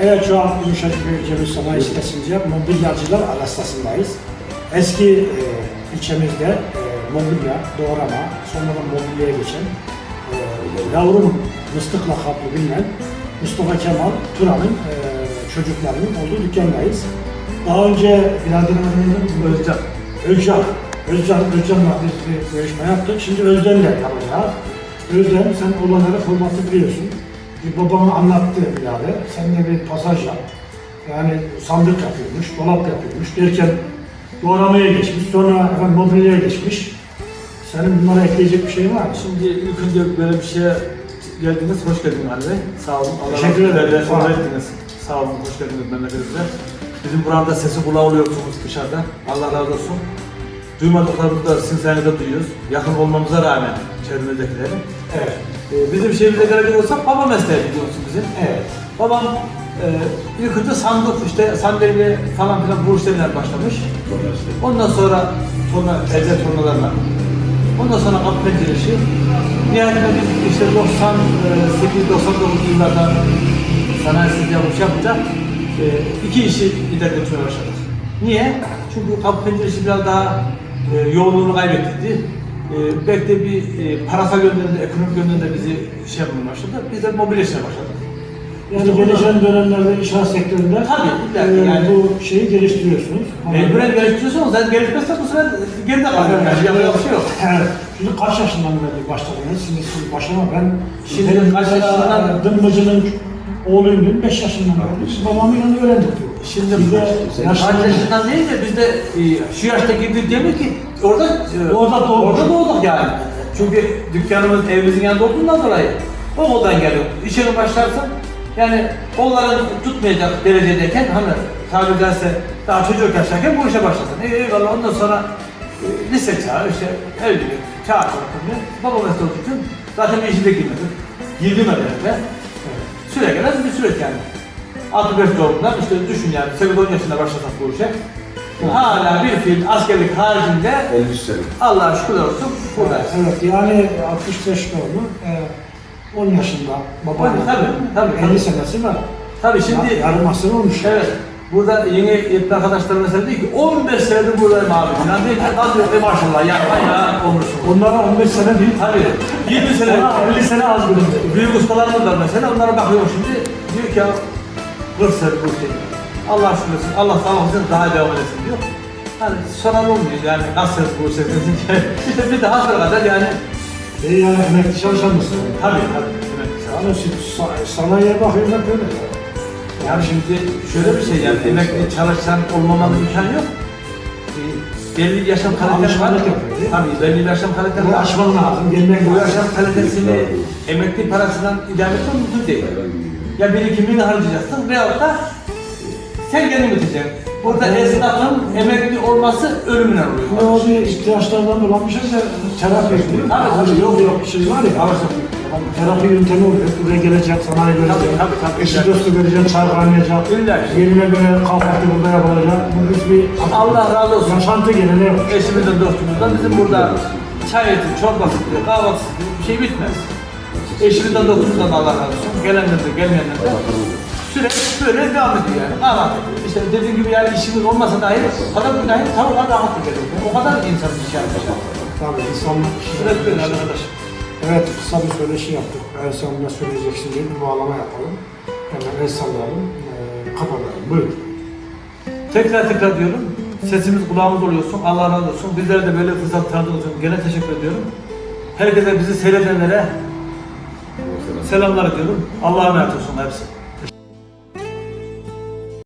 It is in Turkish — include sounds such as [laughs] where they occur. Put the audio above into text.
Evet şu an Yumuşacık Cemil Sanayi sitesinde mobilyacılar arastasındayız. Eski e, ilçemizde e, mobilya, doğrama, sonradan mobilyaya geçen e, yavrum mıstık lakaplı bilinen Mustafa Kemal Turan'ın e, çocuklarının olduğu dükkandayız. Daha önce biraderimizin Özcan, Özcan, Özcan, Özcan'la biz bir görüşme yaptık. Şimdi Özden'le yapacağız. Özden sen olanları formatı biliyorsun. Bir babama anlattı birader. Sen de bir pasaj yap. Yani sandık yapıyormuş, dolap yapıyormuş derken doğramaya geçmiş. Sonra efendim mobilyaya geçmiş. Senin bunlara ekleyecek bir şeyin var mı? Şimdi ilk önce böyle bir şeye geldiniz, hoş geldiniz Ali Bey. Sağ olun. Allah Teşekkür ederim. Ettiniz. Sağ olun, hoş geldiniz memleketimize. Bizim burada sesi kulağı oluyorsunuz dışarıda. Allah razı olsun. Duymadıklarımızı da sizin sayenizde duyuyoruz. Yakın olmamıza rağmen çevremizdekilerin. Evet. Ee, bizim şeyimize gelecek olsak baba mesleği biliyorsun bizim. Evet. Babam e, ilk önce sandık işte sandalye falan filan bu işlemler başlamış. Ondan sonra sonra elde tornalarla. Ondan sonra kapı pencere işi. Nihayetinde biz işte 98-99 yıllarda sanayisiz yapmış yapınca e, iki işi gider götürmeye başladık. Niye? Çünkü kapı pencere işi biraz daha e, yoğunluğunu kaybettirdi. E, belki de bir e, parasal yönden de, ekonomik yönden de bizi şey yapmaya başladı. Biz de mobilya işine başladık. Yani İşte geleceğin dönemlerde inşaat sektöründe Tabii, e, yani. bu şeyi geliştiriyorsunuz. Mecburen geliştiriyorsanız sen gelişmezsen bu sefer geride kalıyor. Yani yapacak bir şey yok. Evet. Şimdi kaç yaşından beri başladınız? Şimdi siz başlama ben Şimdi kaç yaşından- Dımbıcının oğluyum 5 yaşından beri. Biz babamın yanında öğrendik. Şimdi Biz de Kaç yaşlı yaşından değil de biz de e, şu yaşta girdik demek ki orada e, Orada doğduk. orada doğduk yani. Çünkü dükkanımız evimizin yanında olduğundan dolayı okuldan geliyor. İşe başlarsan yani onların tutmayacak derecedeyken hani tabiri caizse daha çocuk yaşlarken bu işe başladın. E, eyvallah ondan sonra e, lise çağı işte evlilik, çağ çarpımı, baba mesleği olduktan zaten bir işe de girmedim. Girdim de. Süre gelen bir süreç yani. 65 doğumdan işte düşün yani 8-10 yaşında başlasak bu işe. Hala bir fiil askerlik haricinde 53 sene. Allah'a şükürler olsun buradayız. Evet yani 65 doğumlu e, 10 yaşında babanın Tabii, tabii, tabii. 50 senesi var. Tabii şimdi yarım asır olmuş. evet burada yeni yetli arkadaşlar mesela diyor ki 15 senedir buradayım abi falan diyor ki diyor e maşallah ya bayağı olmuşsun. Onlara 15 sene değil. Tabii 20 sene Ona 50 sene az göründü. Büyük ustalarımız var mesela onlara bakıyorum şimdi diyor ki ya 40 sene bu şey. Allah şükür olsun, Allah sağ olsun daha devam edesin diyor. Hani soran olmuyor yani nasıl bu şey [laughs] işte bir daha sonra kadar yani E yani emekli çalışan mısın? tabii tabii. Olun. Yani siz sa- sanayiye bakıyorum hep öyle. Yani şimdi şöyle bir şey yani emekli çalışan olmamanın imkanı yok. Ee, belli yaşam kalitesi var. Tabii belli yaşam kalitesi Bunu var. aşman lazım, gelmek Bu yaşam kalitesini emekli parasından idame etmek mümkün değil. Ya birikimini harcayacaksın veyahut da sen kendin biteceksin. Burada esnafın emekli olması ölümüne Ne oluyor. o bir ihtiyaçlardan dolanmışız da terapi yapıyor. Tabii, tabii. Abi yok yok şey var ya. Terapi yöntemi oluyor. Buraya gelecek, sanayi görecek. tabii, tabii. Eşi dostu görecek, çay kaynayacak. İlla. Yerine göre kahvaltı burada yapılacak. Bu biz bir Allah razı olsun. yaşantı geleneği yok. Eşimizden dostumuzdan bizim burada çay eti, çorbası, kahvaltısı bir şey bitmez. Eşimizden dostumuzdan da Allah razı olsun. Gelenden de gelmeyenden de süreç böyle devam ediyor yani. Kahvaltı ediyor. İşte dediğim gibi yani işimiz olmasa dahi bir dahi tavuklar rahat geliyor. O kadar insan bir şey yapmış. Tabii insanlık Süreç böyle arkadaş. Evet kısa bir söyleşi yaptık. En sonunda söyleyeceksin diye bir bağlama yapalım. Hemen el sallayalım. Ee, kapatalım. Buyur. Tekrar tekrar diyorum. Sesimiz kulağımız oluyorsun. Allah razı olsun. Bizlere de böyle fırsat tanıdığınız için gene teşekkür ediyorum. Herkese bizi seyredenlere selamlar ediyorum. Allah'a emanet olsun hepsi.